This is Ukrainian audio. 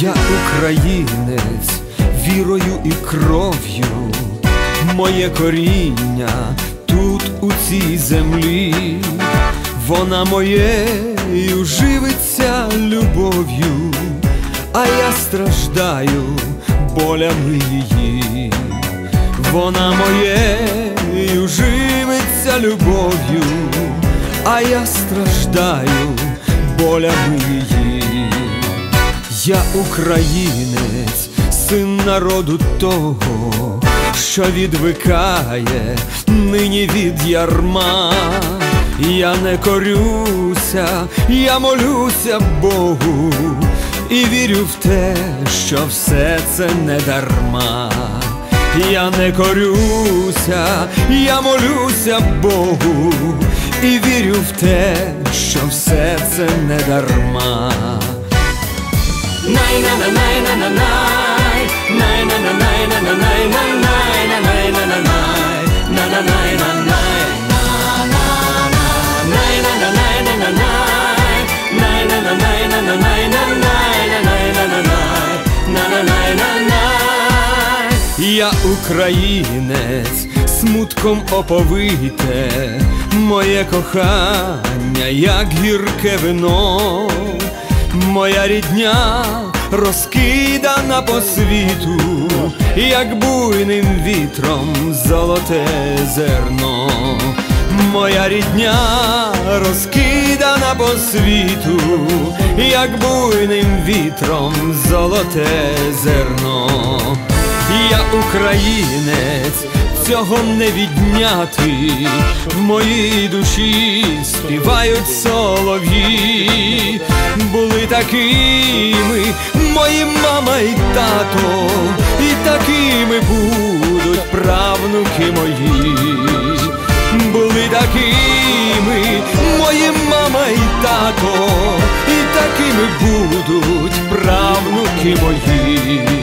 Я українець вірою і кров'ю, моє коріння тут у цій землі, вона моєю живиться любов'ю, а я страждаю болями її, вона моєю живиться любов'ю, а я страждаю болями її. Я українець, син народу того, що відвикає нині від ярма. Я не корюся, я молюся Богу і вірю в те, що все це не дарма. Я не корюся, я молюся Богу і вірю в те, що все це не дарма. Я українець, смутком оповите, моє кохання, як гірке вино, моя рідня розкидана по світу, як буйним вітром золоте зерно, моя рідня розкидана по світу, як буйним вітром золоте зерно. Я українець, цього не відняти, в моїй душі співають солов'ї, були такими мої мама і тато, і такими будуть правнуки мої, були такими мої мама і тато, і такими будуть правнуки мої.